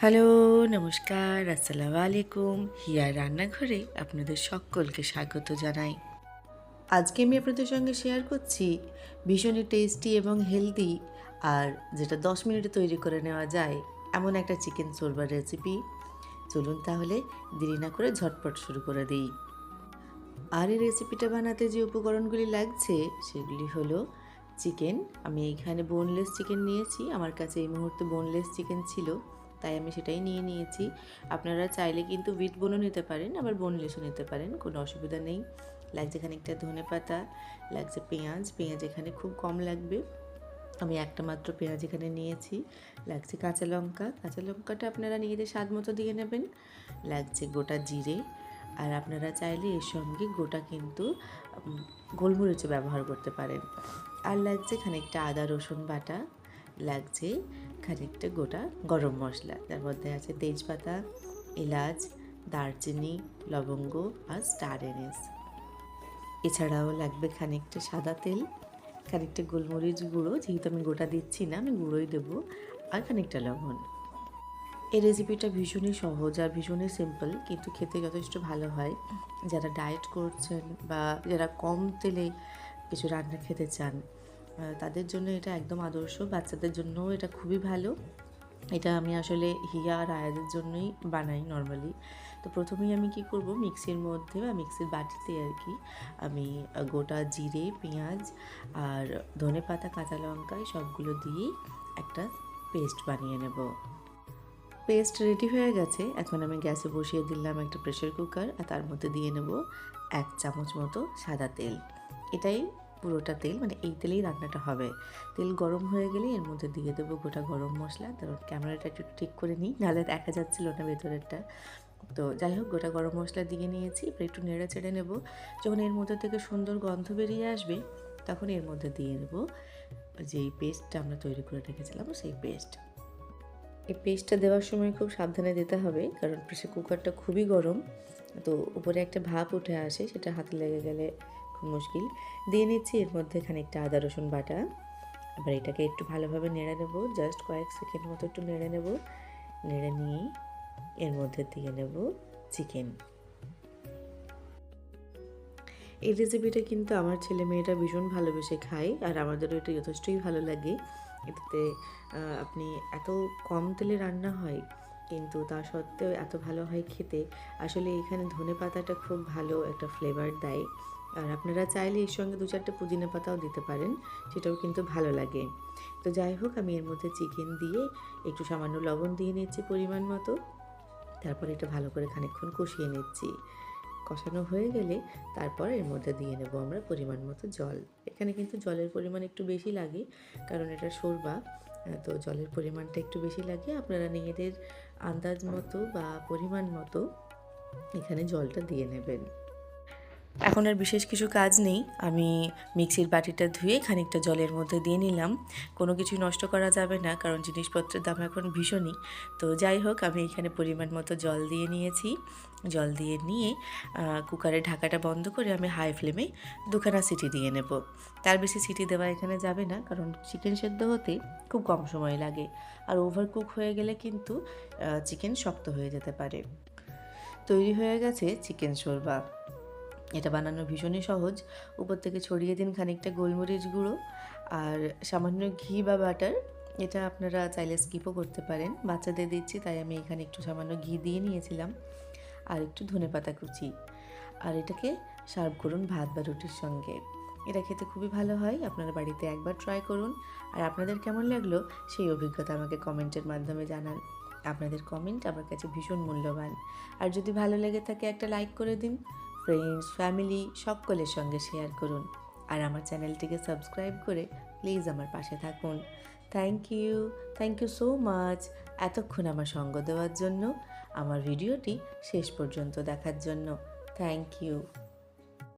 Hello, নমস্কার, আসসালামু আলাইকুম। হিয়া রান্নাঘরে আপনাদের সকলকে স্বাগত জানাই। আজকে আমি আপনাদের সঙ্গে শেয়ার করছি ভীষণই টেস্টি এবং হেলদি আর যেটা দশ মিনিটে তৈরি করে নেওয়া যায়, এমন একটা চিকেন চোরবার রেসিপি চলুন তাহলে দেরি না করে ঝটপট শুরু করে দিই। আর এই রেসিপিটা বানাতে যে উপকরণগুলি লাগছে, সেগুলি হলো চিকেন আমি এইখানে বোনলেস চিকেন নিয়েছি। আমার কাছে এই মুহূর্তে বোনলেস চিকেন ছিল। তাই আমি সেটাই নিয়ে নিয়েছি। আপনারা চাইলে কিন্তু উইথ বোনও নিতে পারেন আবার বোনলেসও নিতে পারেন কোনো অসুবিধা নেই। লাগছে খানিকটা ধনে পাতা লাগছে পেঁয়াজ পেঁয়াজ এখানে খুব কম লাগবে। আমি একটা মাত্র পেঁয়াজ এখানে নিয়েছি লাগছে কাঁচা লঙ্কা। কাঁচা লঙ্কাটা আপনারা নিজেদের স্বাদ মতো দিয়ে নেবেন লাগছে গোটা জিরে। আর আপনারা চাইলে এর সঙ্গে গোটা কিন্তু উম, গোলমরিচও ব্যবহার করতে পারেন। আর লাগছে খানিকটা আদা রসুন বাটা। লাগছে খানিকটা গোটা গরম মশলা। তার মধ্যে আছে তেজপাতা, এলাচ, দারচিনি, লবঙ্গ আর স্টার এনিস এছাড়াও লাগবে খানিকটা সাদা তেল, খানিকটা গোলমরিচ গুঁড়ো, যেহেতু আমি গোটা দিচ্ছি না, আমি গুঁড়োই দেবো, আর খানিকটা লবণ। এই রেসিপিটা ভীষণই সহজ আর ভীষণই সিম্পল কিন্তু খেতে যথেষ্ট ভালো হয়। যারা ডায়েট করছেন বা যারা কম তেলে কিছু রান্না খেতে চান তাদের জন্য এটা একদম আদর্শ, বাচ্চাদের জন্যও এটা খুবই ভালো। এটা আমি আসলে হিয়া আর আয়াদের জন্যই বানাই নর্মালি তো প্রথমেই আমি কি করব, মিক্সির মধ্যে বা মিক্সির বাটিতে আর কি আমি গোটা জিরে, পেঁয়াজ আর ধনে পাতা, কাঁচা লঙ্কা সবগুলো দিয়ে একটা পেস্ট বানিয়ে নেব। পেস্ট রেডি হয়ে গেছে। এখন আমি গ্যাসে বসিয়ে দিলাম একটা প্রেশার কুকার আর তার মধ্যে দিয়ে নেব এক চামচ মতো সাদা তেল। এটাই পুরোটা তেল মানে এই তেলেই রান্নাটা হবে। তেল গরম হয়ে গেলে এর মধ্যে দিয়ে দেবো গোটা গরম মশলা। তারপর ক্যামেরাটা একটু ঠিক করে নিই, নাহলে দেখা যাচ্ছিল না ভেতরেরটা। তো যাই হোক, গোটা গরম মশলা দিয়ে নিয়েছি, এবার একটু নেড়ে চেড়ে নেব। যখন এর মধ্যে থেকে সুন্দর গন্ধ বেরিয়ে আসবে, তখন এর মধ্যে দিয়ে নেব যেই পেস্টটা আমরা তৈরি করে রেখেছিলাম, সেই পেস্ট। এই পেস্টটা দেওয়ার সময় খুব সাবধানে দিতে হবে, কারণ প্রেসার কুকারটা খুবই গরম। তো উপরে একটা ভাপ উঠে আসে, সেটা হাতে লেগে গেলে খুব মুশকিল। দিয়ে নিচ্ছি এর মধ্যে খানিকটা আদা, রসুন বাটা। আবার এটাকে একটু ভালোভাবে নেড়ে নেব, জাস্ট কয়েক সেকেন্ড মতো একটু নেড়ে নেব। নেড়ে নিয়ে এর মধ্যে দিয়ে নেব চিকেন। এই রেসিপিটা কিন্তু আমার ছেলে মেয়েরা ভীষণ ভালোবেসে খায়, আর আমাদেরও এটা যথেষ্টই ভালো লাগে। এটাতে আপনি এত কম তেলে রান্না হয়, কিন্তু তা সত্ত্বেও এত ভালো হয় খেতে। আসলে এখানে ধনে পাতাটা খুব ভালো একটা ফ্লেভার দেয়। আর আপনারা চাইলে এর সঙ্গে দু চারটে পুদিনা পাতাও দিতে পারেন, সেটাও কিন্তু ভালো লাগে। তো যাই হোক, আমি এর মধ্যে চিকেন দিয়ে একটু সামান্য লবণ দিয়ে নিচ্ছি পরিমাণ মতো। তারপর এটা ভালো করে খানিকক্ষণ কষিয়ে নিচ্ছি। কষানো হয়ে গেলে তারপর এর মধ্যে দিয়ে নেব আমরা পরিমাণ মতো জল। এখানে কিন্তু জলের পরিমাণ একটু বেশি লাগে, কারণ এটা সরবা তো জলের পরিমাণটা একটু বেশি লাগে। আপনারা নিজেদের আন্দাজ মতো বা পরিমাণ মতো এখানে জলটা দিয়ে নেবেন। এখন আর বিশেষ কিছু কাজ নেই। আমি মিক্সির বাটিটা ধুয়ে খানিকটা জলের মধ্যে দিয়ে নিলাম। কোনো কিছু নষ্ট করা যাবে না কারণ জিনিসপত্রের দাম এখন ভীষণই। তো যাই হোক আমি এখানে পরিমাণ মতো জল দিয়ে নিয়েছি। জল দিয়ে নিয়ে আহ, কুকারের ঢাকাটা বন্ধ করে আমি হাই ফ্লেমে দুখানা সিটি দিয়ে নেব। তার বেশি সিটি দেওয়া এখানে যাবে না কারণ চিকেন সেদ্ধ হতে খুব কম সময় লাগে। আর ওভার কুক হয়ে গেলে কিন্তু চিকেন শক্ত হয়ে যেতে পারে। তৈরি হয়ে গেছে চিকেন শোরবা। এটা বানানো ভীষণই সহজ। উপর থেকে ছড়িয়ে দিন খানিকটা গোলমরিচ গুঁড়ো আর সামান্য ঘি বা বাটার। এটা আপনারা চাইলে স্কিপও করতে পারেন। বাচ্চাদের দিচ্ছি, তাই আমি এখানে একটু সামান্য ঘি দিয়ে নিয়েছিলাম। আর একটু ধনে পাতা কুচি। আর এটাকে সার্ভ করুন ভাত বা রুটির সঙ্গে। এটা খেতে খুবই ভালো হয়, আপনারা বাড়িতে একবার ট্রাই করুন। আর আপনাদের কেমন লাগল সেই অভিজ্ঞতা আমাকে কমেন্টের মাধ্যমে জানান। আপনাদের কমেন্ট আমার কাছে ভীষণ মূল্যবান। আর যদি ভালো লেগে থাকে একটা লাইক করে দিন। ফ্রেন্ডস ফ্যামিলি সকলের সঙ্গে শেয়ার করুন। আর আমার চ্যানেলটিকে সাবস্ক্রাইব করে প্লিজ আমার পাশে থাকুন। Thank you thank you so much এতক্ষণ আমার সঙ্গ দেওয়ার জন্য, আমার ভিডিওটি শেষ পর্যন্ত দেখার জন্য। Thank you